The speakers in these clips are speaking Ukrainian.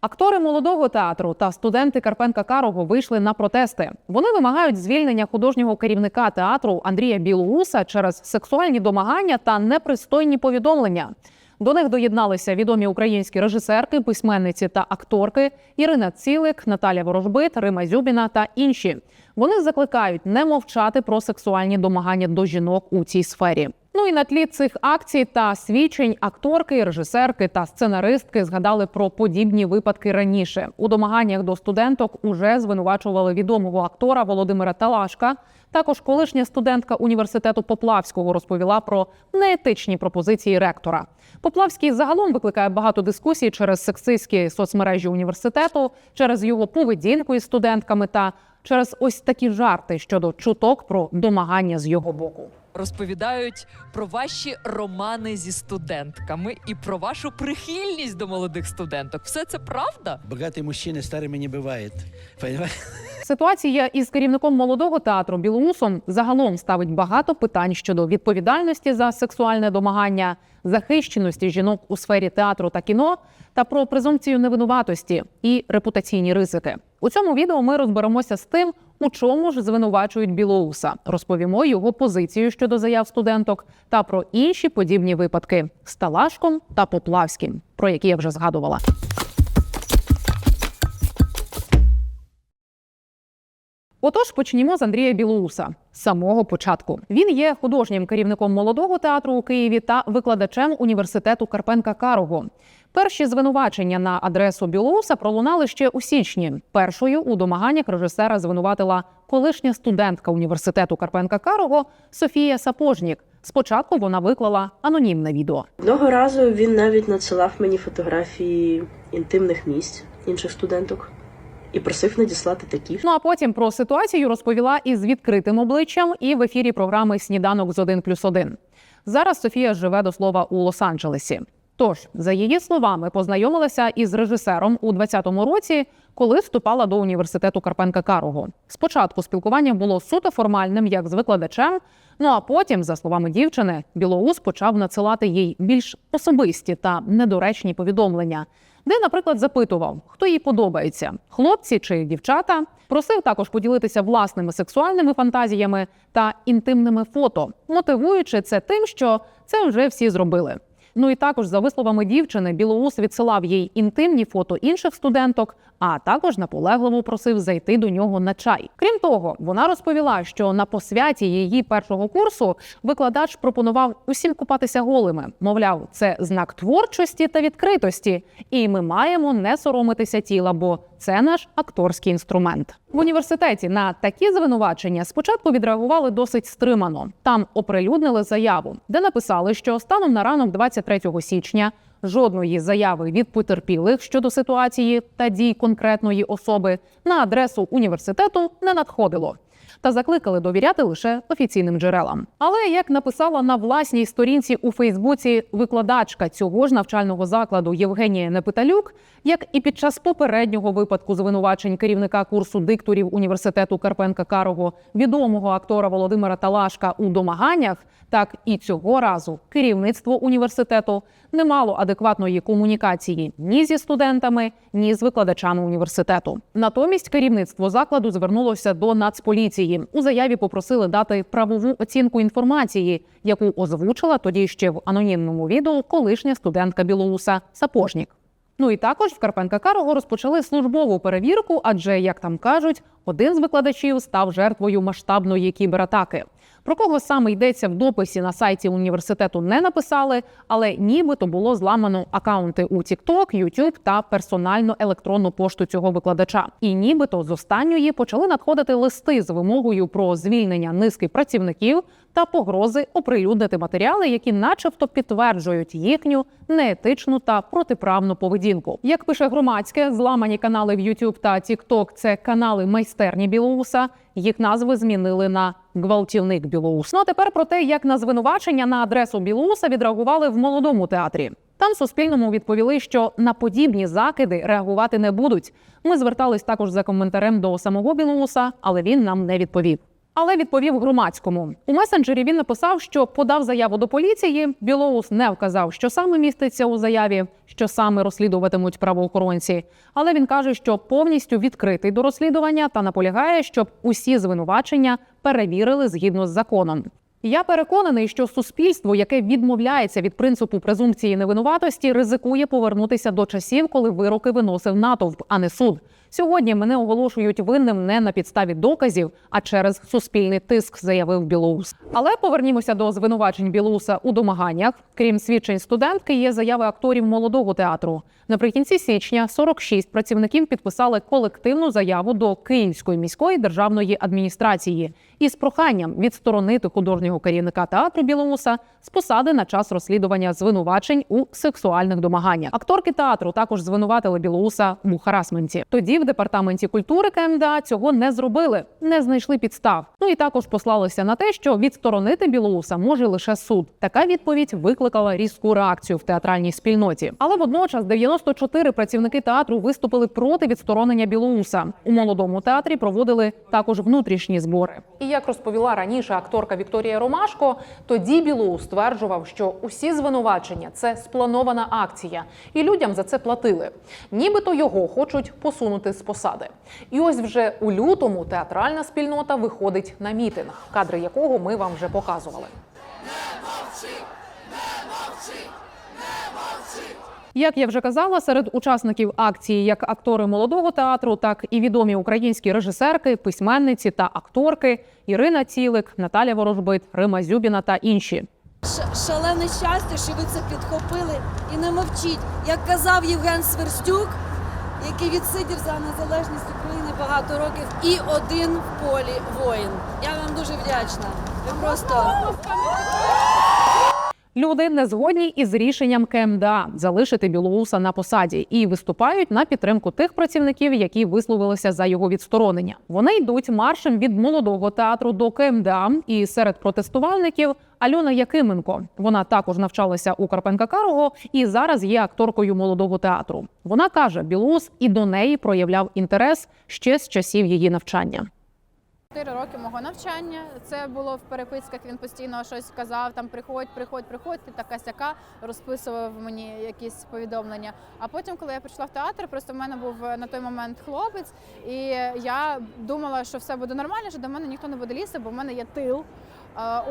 Актори молодого театру та студенти Карпенка Карого вийшли на протести. Вони вимагають звільнення художнього керівника театру Андрія Білоуса через сексуальні домагання та непристойні повідомлення. До них доєдналися відомі українські режисерки, письменниці та акторки Ірина Цілик, Наталя Ворожбит, Рима Зюбіна та інші. Вони закликають не мовчати про сексуальні домагання до жінок у цій сфері. Ну і на тлі цих акцій та свідчень акторки, режисерки та сценаристки згадали про подібні випадки раніше. У домаганнях до студенток уже звинувачували відомого актора Володимира Талашка. Також колишня студентка університету Поплавського розповіла про неетичні пропозиції ректора. Поплавський загалом викликає багато дискусій через сексистські соцмережі університету, через його поведінку із студентками та через ось такі жарти щодо чуток про домагання з його боку розповідають про ваші романи зі студентками і про вашу прихильність до молодих студенток. Все це правда? Богатый мужчина старыми не бывает. Понимаешь? Ситуація із керівником молодого театру Білоусом загалом ставить багато питань щодо відповідальності за сексуальне домагання, захищеності жінок у сфері театру та кіно та про презумпцію невинуватості і репутаційні ризики. У цьому відео ми розберемося з тим, у чому ж звинувачують Білоуса. Розповімо його позицію щодо заяв студенток та про інші подібні випадки з Талашком та Поплавським, про які я вже згадувала. Отож, почнімо з Андрія Білоуса з самого початку. Він є художнім керівником молодого театру у Києві та викладачем університету Карпенка Карого. Перші звинувачення на адресу Білоуса пролунали ще у січні. Першою у домаганнях режисера звинуватила колишня студентка університету Карпенка Карого Софія Сапожнік. Спочатку вона виклала анонімне відео. Одного разу він навіть надсилав мені фотографії інтимних місць інших студенток і просив надіслати такі. Ну а потім про ситуацію розповіла із відкритим обличчям і в ефірі програми Сніданок з 1 плюс 1». Зараз Софія живе до слова у Лос-Анджелесі. Тож, за її словами, познайомилася із режисером у 20-му році, коли вступала до університету Карпенка Карого. Спочатку спілкування було суто формальним, як з викладачем. Ну а потім, за словами дівчини, Білоус почав надсилати їй більш особисті та недоречні повідомлення, де, наприклад, запитував, хто їй подобається, хлопці чи дівчата. Просив також поділитися власними сексуальними фантазіями та інтимними фото, мотивуючи це тим, що це вже всі зробили. Ну і також за висловами дівчини, Білоус відсилав їй інтимні фото інших студенток, а також наполегливо просив зайти до нього на чай. Крім того, вона розповіла, що на посвяті її першого курсу викладач пропонував усім купатися голими. Мовляв, це знак творчості та відкритості, і ми маємо не соромитися тіла, бо це наш акторський інструмент. В університеті на такі звинувачення спочатку відреагували досить стримано. Там оприлюднили заяву, де написали, що станом на ранок 23 січня жодної заяви від потерпілих щодо ситуації та дій конкретної особи на адресу університету не надходило. Та закликали довіряти лише офіційним джерелам. Але як написала на власній сторінці у Фейсбуці викладачка цього ж навчального закладу Євгенія Непиталюк, як і під час попереднього випадку звинувачень керівника курсу дикторів університету Карпенка Карого, відомого актора Володимира Талашка у домаганнях, так і цього разу керівництво університету не мало адекватної комунікації ні зі студентами, ні з викладачами університету. Натомість керівництво закладу звернулося до Нацполіції. У заяві попросили дати правову оцінку інформації, яку озвучила тоді ще в анонімному відео колишня студентка Білоуса Сапожнік. Ну і також в Карпенка Карого розпочали службову перевірку, адже, як там кажуть, один з викладачів став жертвою масштабної кібератаки. Про кого саме йдеться в дописі на сайті університету не написали, але нібито було зламано акаунти у TikTok, YouTube та персональну електронну пошту цього викладача. І нібито з останньої почали надходити листи з вимогою про звільнення низки працівників та погрози оприлюднити матеріали, які, начебто, підтверджують їхню неетичну та протиправну поведінку. Як пише громадське, зламані канали в YouTube та TikTok – це канали майстерні Білоуса. Їх назви змінили на гвалтівник Білоус. Ну а тепер про те, як на звинувачення на адресу Білоуса відреагували в молодому театрі. Там Суспільному відповіли, що на подібні закиди реагувати не будуть. Ми звертались також за коментарем до самого Білоуса, але він нам не відповів. Але відповів громадському. У месенджері він написав, що подав заяву до поліції. Білоус не вказав, що саме міститься у заяві, що саме розслідуватимуть правоохоронці. Але він каже, що повністю відкритий до розслідування та наполягає, щоб усі звинувачення перевірили згідно з законом. Я переконаний, що суспільство, яке відмовляється від принципу презумпції невинуватості, ризикує повернутися до часів, коли вироки виносив натовп, а не суд. Сьогодні мене оголошують винним не на підставі доказів, а через суспільний тиск, заявив Білоус. Але повернімося до звинувачень Білоуса у домаганнях. Крім свідчень студентки, є заяви акторів молодого театру. Наприкінці січня 46 працівників підписали колективну заяву до Київської міської державної адміністрації із проханням відсторонити художнього керівника театру Білоуса з посади на час розслідування звинувачень у сексуальних домаганнях. Акторки театру також звинуватили Білоуса у харасменті. Тоді в департаменті культури КМДА цього не зробили, не знайшли підстав. Ну і також послалися на те, що відсторонити Білоуса може лише суд. Така відповідь викликала різку реакцію в театральній спільноті. Але водночас 94 працівники театру виступили проти відсторонення Білоуса. У молодому театрі проводили також внутрішні збори. І як розповіла раніше акторка Вікторія Ромашко, тоді Білоус стверджував, що усі звинувачення це спланована акція, і людям за це платили. Нібито його хочуть посунути з посади. І ось вже у лютому театральна спільнота виходить на мітинг, кадри якого ми вам вже показували. Як я вже казала, серед учасників акції як актори молодого театру, так і відомі українські режисерки, письменниці та акторки Ірина Цілик, Наталя Ворожбит, Рима Зюбіна та інші. Шалене щастя, що ви це підхопили і не мовчіть. Як казав Євген Сверстюк, який відсидів за незалежність України багато років, і один в полі воїн. Я вам дуже вдячна. Ви просто. Люди не згодні із рішенням КМДА залишити Білоуса на посаді і виступають на підтримку тих працівників, які висловилися за його відсторонення. Вони йдуть маршем від молодого театру до КМДА. І серед протестувальників Альона Якименко. Вона також навчалася у Карпенка Карого і зараз є акторкою молодого театру. Вона каже, Білоус і до неї проявляв інтерес ще з часів її навчання. Чотири роки мого навчання. Це було в переписках. Він постійно щось казав. Там приходь, приходь, приходь, ти така сяка, розписував мені якісь повідомлення. А потім, коли я прийшла в театр, просто в мене був на той момент хлопець, і я думала, що все буде нормально, що до мене ніхто не буде лізти, бо в мене є тил.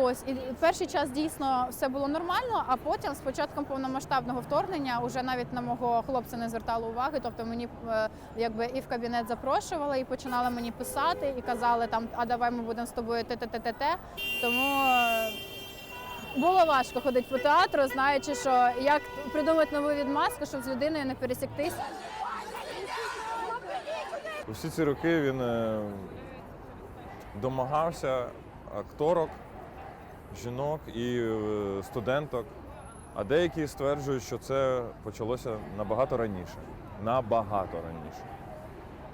Ось і перший час дійсно все було нормально. А потім, з початком повномасштабного вторгнення, уже навіть на мого хлопця не звертали уваги. Тобто мені е, якби і в кабінет запрошували, і починали мені писати, і казали там, а давай ми будемо з тобою те-те-те-те-те. Тому е, було важко ходити по театру, знаючи, що як придумати нову відмазку, щоб з людиною не пересіктись. Усі ці роки він е, домагався акторок, жінок і е, студенток. А деякі стверджують, що це почалося набагато раніше. Набагато раніше.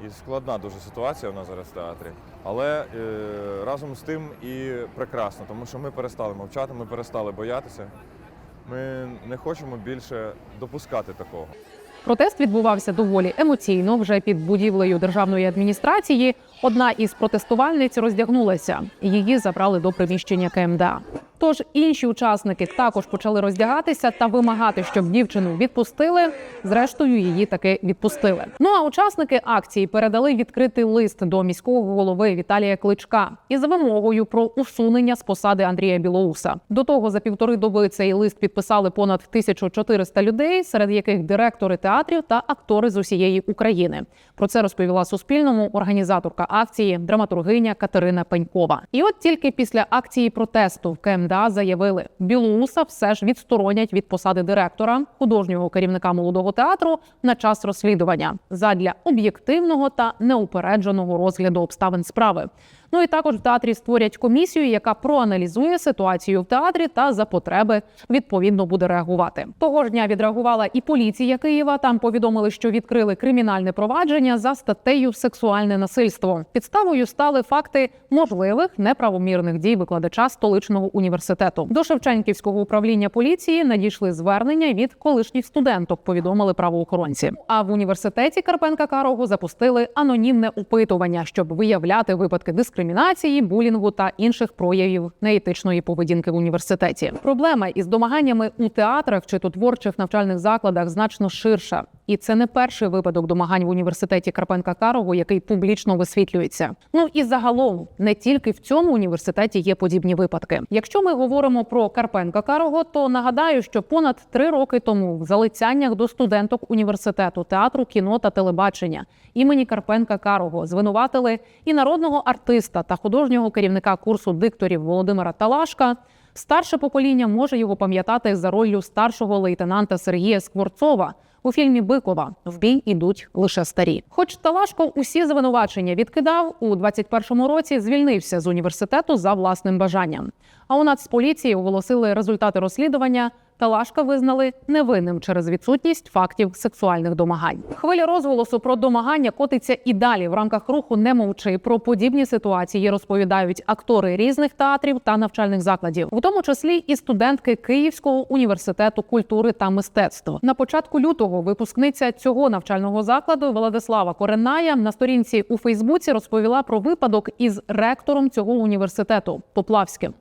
І складна дуже ситуація у нас зараз в театрі. Але е, разом з тим і прекрасно, тому що ми перестали мовчати, ми перестали боятися. Ми не хочемо більше допускати такого. Протест відбувався доволі емоційно. Вже під будівлею державної адміністрації одна із протестувальниць роздягнулася. Її забрали до приміщення КМДА. Тож інші учасники також почали роздягатися та вимагати, щоб дівчину відпустили. Зрештою, її таки відпустили. Ну а учасники акції передали відкритий лист до міського голови Віталія Кличка із вимогою про усунення з посади Андрія Білоуса. До того за півтори доби цей лист підписали понад 1400 людей, серед яких директори театрів та актори з усієї України. Про це розповіла Суспільному організаторка акції, драматургиня Катерина Пенькова. І от тільки після акції протесту в КМДА заявили, Білоуса все ж відсторонять від посади директора, художнього керівника молодого театру на час розслідування задля об'єктивного та неупередженого розгляду обставин справи. Ну і також в театрі створять комісію, яка проаналізує ситуацію в театрі та за потреби відповідно буде реагувати. Того ж дня відреагувала і поліція Києва. Там повідомили, що відкрили кримінальне провадження за статтею сексуальне насильство. Підставою стали факти можливих неправомірних дій викладача столичного університету. До Шевченківського управління поліції надійшли звернення від колишніх студенток. Повідомили правоохоронці. А в університеті Карпенка Карого запустили анонімне опитування, щоб виявляти випадки дискримінації дискримінації, булінгу та інших проявів неетичної поведінки в університеті. Проблема із домаганнями у театрах чи то творчих навчальних закладах значно ширша, і це не перший випадок домагань в університеті Карпенка Карого, який публічно висвітлюється. Ну і загалом не тільки в цьому університеті є подібні випадки. Якщо ми говоримо про Карпенка Карого, то нагадаю, що понад три роки тому в залицяннях до студенток університету театру, кіно та телебачення імені Карпенка Карого звинуватили і народного артиста та художнього керівника курсу дикторів Володимира Талашка. Старше покоління може його пам'ятати за роллю старшого лейтенанта Сергія Скворцова у фільмі Бикова в бій ідуть лише старі. Хоч Талашко усі звинувачення відкидав у 21-му році, звільнився з університету за власним бажанням. А у Нацполіції оголосили результати розслідування. Талашка визнали невинним через відсутність фактів сексуальних домагань. Хвиля розголосу про домагання котиться і далі в рамках руху не мовчи. Про подібні ситуації розповідають актори різних театрів та навчальних закладів, в тому числі і студентки Київського університету культури та мистецтв. На початку лютого випускниця цього навчального закладу Владислава Кореная на сторінці у Фейсбуці розповіла про випадок із ректором цього університету Поплавським.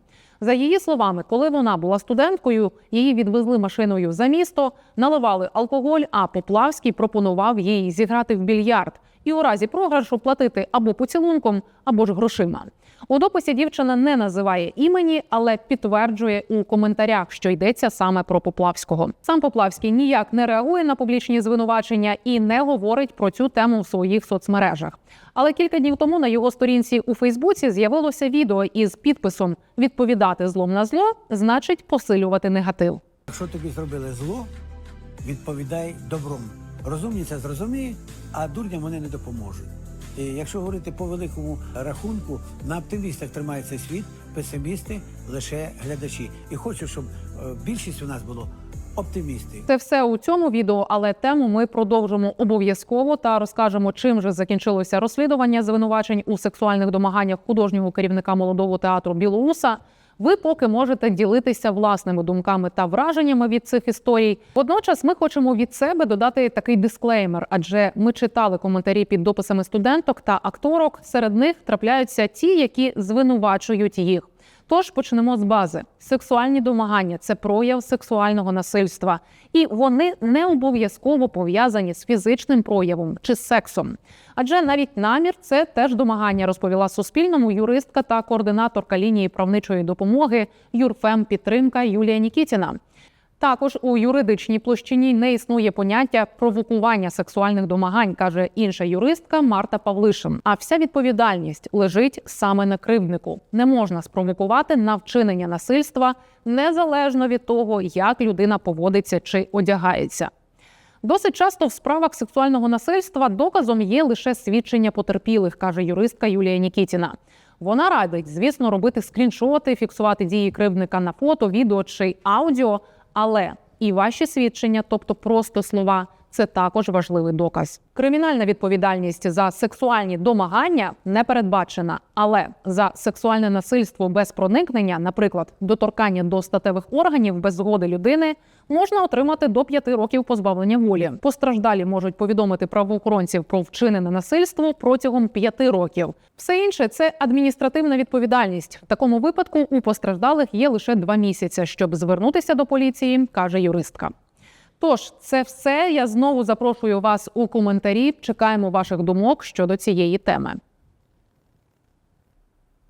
За її словами, коли вона була студенткою, її відвезли машиною за місто, наливали алкоголь, а Поплавський пропонував їй зіграти в більярд і у разі програшу платити або поцілунком, або ж грошима. У дописі дівчина не називає імені, але підтверджує у коментарях, що йдеться саме про Поплавського. Сам Поплавський ніяк не реагує на публічні звинувачення і не говорить про цю тему в своїх соцмережах. Але кілька днів тому на його сторінці у Фейсбуці з'явилося відео із підписом Відповідати злом на зло значить посилювати негатив. Якщо тобі зробили зло, відповідай добром. Розумні це зрозуміють, а дурням вони не допоможуть. І якщо говорити по великому рахунку, на оптимістах тримається світ, песимісти лише глядачі. І хочу, щоб е, більшість у нас було оптимісти. Це все у цьому відео, але тему ми продовжимо обов'язково та розкажемо, чим же закінчилося розслідування звинувачень у сексуальних домаганнях художнього керівника молодого театру Білоуса. Ви поки можете ділитися власними думками та враженнями від цих історій. Водночас ми хочемо від себе додати такий дисклеймер, адже ми читали коментарі під дописами студенток та акторок. Серед них трапляються ті, які звинувачують їх. Тож почнемо з бази. Сексуальні домагання це прояв сексуального насильства, і вони не обов'язково пов'язані з фізичним проявом чи сексом. Адже навіть намір це теж домагання, розповіла Суспільному юристка та координаторка лінії правничої допомоги Юрфем Підтримка Юлія Нікітіна. Також у юридичній площині не існує поняття провокування сексуальних домагань, каже інша юристка Марта Павлишин. А вся відповідальність лежить саме на кривднику. Не можна спровокувати на вчинення насильства незалежно від того, як людина поводиться чи одягається. Досить часто в справах сексуального насильства доказом є лише свідчення потерпілих, каже юристка Юлія Нікітіна. Вона радить, звісно, робити скріншоти, фіксувати дії кривдника на фото, відео чи аудіо, але і ваші свідчення, тобто просто слова, це також важливий доказ. Кримінальна відповідальність за сексуальні домагання не передбачена, але за сексуальне насильство без проникнення, наприклад, доторкання до статевих органів без згоди людини, можна отримати до 5 років позбавлення волі. Постраждалі можуть повідомити правоохоронців про вчинене насильство протягом 5 років. Все інше це адміністративна відповідальність. В такому випадку у постраждалих є лише 2 місяці, щоб звернутися до поліції, каже юристка. Тож, це все. Я знову запрошую вас у коментарі. Чекаємо ваших думок щодо цієї теми.